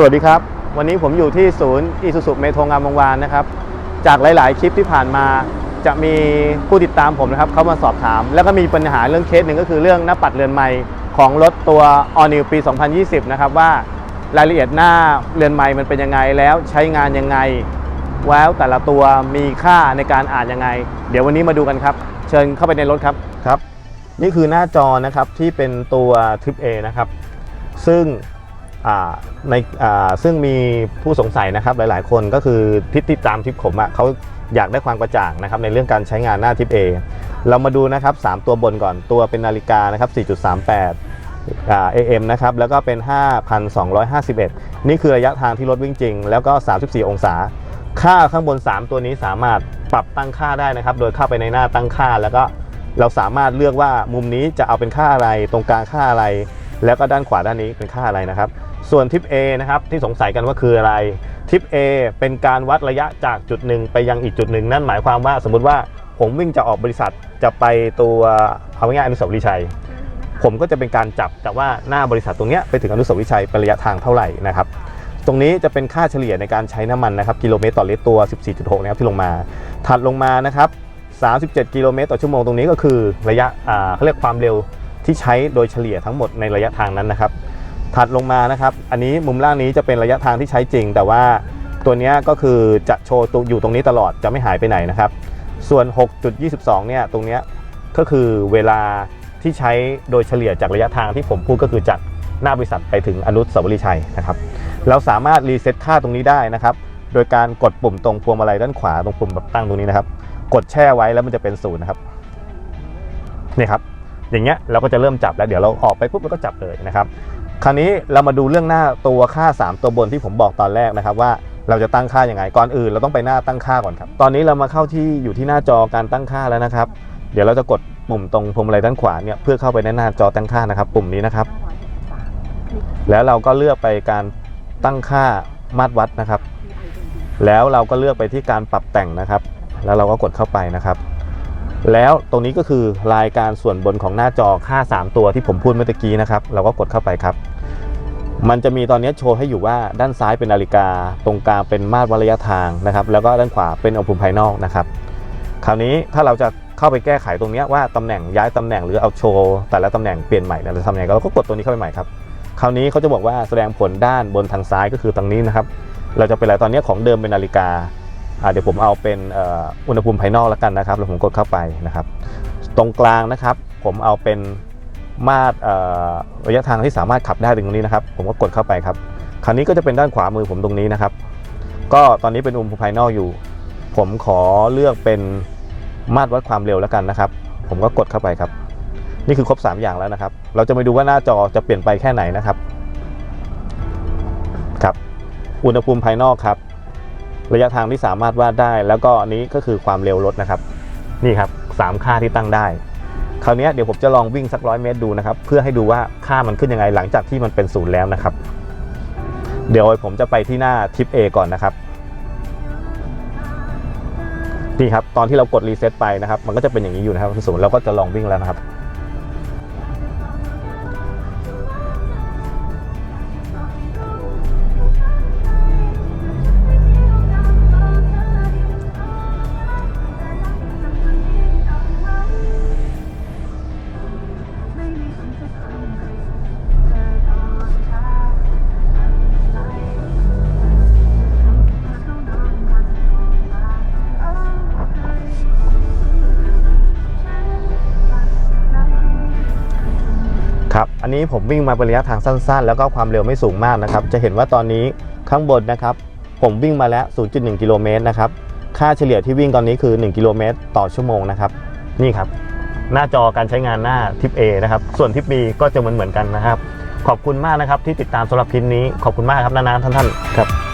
สวัสดีครับ วันนี้ผมอยู่ที่ศูนย์อีสุสุเมโทงามวงวานนะครับ จากหลาย ๆ คลิปที่ผ่านมาจะมีผู้ติดตามผมนะครับ เขามาสอบถาม แล้วก็มีปัญหาเรื่องเคสหนึ่งก็คือเรื่องหน้าปัดเรือนไม้ของรถตัว All New ปี 2020 นะครับ ว่ารายละเอียดหน้าเรือนไม้มันเป็นยังไงแล้วใช้งานยังไงแล้วแต่ละตัวมีค่าในการอ่านยังไง เดี๋ยววันนี้มาดูกันครับ เชิญเข้าไปในรถครับครับ นี่คือหน้าจอนะครับที่เป็นตัว Trip A นะครับซึ่งอ่า ในซึ่งมีผู้สงสัยนะครับหลาย ๆ คนก็คือที่ติดตามทิปผมอะ่ะเขาอยากได้ความกระจ่างนะครับในเรื่องการใช้งานหน้าทิป A เรามาดูนะครับ 3 ตัวบนก่อนตัวเป็นนาฬิกานะครับ 4.38อ่า AM นะครับแล้วก็เป็น 5,251 นี่คือระยะทางที่รถวิ่งจริง แล้วก็ 34 องศา ค่าข้างบน 3 ตัวนี้สามารถปรับตั้งค่าได้นะครับ โดยเข้าไปในหน้าตั้งค่า แล้วก็เราสามารถเลือกว่ามุมนี้จะเอาเป็นค่าอะไรตรงกลางค่าอะไร แล้วก็ด้านขวาด้านนี้เป็นค่าอะไรนะครับ ส่วนทิป A นะครับที่สงสัยกันว่าคืออะไรทิป A เป็นการวัดระยะจากจุดหนึ่งไปยังอีกจุดหนึ่งนั่นหมายความว่าสมมุติว่าผมวิ่งจะออกบริษัทจะไปตัวเอาง่ายๆอนุสาวรีย์ชัย ผมก็จะเป็นการจับจากว่าหน้าบริษัทตรงเนี้ยไปถึงอนุสาวรีย์ชัยเป็นระยะทางเท่าไหร่นะครับตรงนี้จะเป็นค่าเฉลี่ยในการใช้น้ำมันนะครับกิโลเมตรต่อลิตรตัว 14.6 นะครับที่ลงมา ถัดลงมานะครับ 37 กิโลเมตรต่อชั่วโมงตรงนี้ก็คือระยะเขาเรียกความเร็ว ที่ใช้โดยเฉลี่ยทั้งหมดในระยะทางนั้นนะครับ ถัดลงมานะครับ อันนี้มุมล่างนี้จะเป็นระยะทางที่ใช้จริง แต่ว่าตัวนี้ก็คือจะโชว์อยู่ตรงนี้ตลอดจะไม่หายไปไหนนะครับ ส่วน 6.22 เนี่ยตรงนี้ก็คือเวลาที่ใช้โดยเฉลี่ยจากระยะทางที่ผมพูดก็คือจากหน้าบริษัทไปถึงอนุสาวรีย์ชัยนะครับ เราสามารถรีเซ็ตค่าตรงนี้ได้นะครับ โดยการกดปุ่มตรงพวงมาลัยด้านขวาตรงปุ่มแบบตั้งตรงนี้นะครับ กดแช่ไว้แล้วมันจะเป็นศูนย์นะครับนี่ครับ อย่างเงี้ยเราก็จะเริ่มจับแล้วเดี๋ยวเราออกไปปุ๊บเราก็จับเลยนะครับคราวนี้เรามาดูเรื่องหน้าตัวค่า 3 ตัวบนที่ผมบอกตอนแรกนะครับว่าเราจะตั้งค่ายังไงก่อนอื่นเราต้องไปหน้าตั้งค่าก่อนครับตอนนี้เรามาเข้าที่อยู่ที่หน้าจอการตั้งค่าแล้วนะครับ เดี๋ยวเราจะกดปุ่มตรงพวงมาลัยด้านขวาเนี่ยเพื่อเข้าไปในหน้าจอตั้งค่านะครับ ปุ่มนี้นะครับ แล้วเราก็เลือกไปการตั้งค่ามาตรวัดนะครับ แล้วเราก็เลือกไปที่การปรับแต่งนะครับ แล้วเราก็กดเข้าไปนะครับ แล้วตรงนี้ก็คือรายการส่วนบนของหน้าจอค่า 3 ตัวที่ผมพูดเมื่อกี้นะครับ เราก็กดเข้าไปครับ มันจะมีตอนนี้โชว์ให้อยู่ว่าด้านซ้ายเป็นนาฬิกา ตรงกลางเป็นมาตรวัดระยะทางนะครับ แล้วก็ด้านขวาเป็นอุณหภูมิภายนอกนะครับ คราวนี้ถ้าเราจะเข้าไปแก้ไขตรงนี้ว่าตำแหน่งย้ายตำแหน่งหรือเอาโชว์แต่ละตำแหน่งเปลี่ยนใหม่เนี่ยเราทำยังไงเราก็กดตัวนี้เข้าไปใหม่ครับ คราวนี้เขาจะบอกว่าแสดงผลด้านบนทางซ้ายก็คือตรงนี้นะครับ เราจะเป็นอะไรตอนนี้ของเดิมเป็นนาฬิกา เดี๋ยวผมเอาเป็นอ,อุณหภูมิภายนอกแล้วกันนะครับแล้วผมกดเข้าไปนะครับ ตรงกลางนะครับ ผมเอาเป็นมาตรระยะทางที่สามารถขับได้ตรงนี้นะครับ ผมก็กดเข้าไปครับ คราวนี้ก็จะเป็นด้านขวามือผมตรงนี้นะครับ ก็ตอนนี้เป็นอุณหภูมิภายนอกอยู่ ผมขอเลือกเป็นมาตรวัดความเร็วแล้วกันนะครับ ผมก็กดเข้าไปครับ นี่คือครบ 3 อย่างแล้วนะครับ เราจะมาดูว่าหน้าจอจะเปลี่ยนไปแค่ไหนนะครับครับ อุณหภูมิภายนอกครับ ระยะทางที่สามารถวาดได้ แล้วก็อันนี้ก็คือความเร็วรถนะครับ นี่ครับสามค่าที่ตั้งได้ คราวนี้เดี๋ยวผมจะลองวิ่งสักร้อยเมตรดูนะครับ เพื่อให้ดูว่าค่ามันขึ้นยังไงหลังจากที่มันเป็นศูนย์แล้วนะครับ เดี๋ยวผมจะไปที่หน้าทิป A ก่อนนะครับนี่ครับตอนที่เรากดรีเซ็ตไปนะครับ มันก็จะเป็นอย่างนี้อยู่นะครับศูนย์เราก็จะลองวิ่งแล้วนะครับ ครับอันนี้ผมวิ่งมาเป็นระยะทางสั้น ๆ แล้วก็ความเร็วไม่สูงมากนะครับ จะเห็นว่าตอนนี้ข้างบนนะครับ ผมวิ่งมาแล้ว 0.1 กิโลเมตรนะครับ ค่าเฉลี่ยที่วิ่งตอนนี้คือ 1 กิโลเมตรต่อชั่วโมงนะครับ นี่ครับ หน้าจอการใช้งานหน้าทิป A นะครับ ส่วนทิป B ก็จะเหมือนเหมือนกันนะครับ ขอบคุณมากนะครับที่ติดตามสำหรับคลิปนี้ ขอบคุณมากครับนานๆท่านๆครับ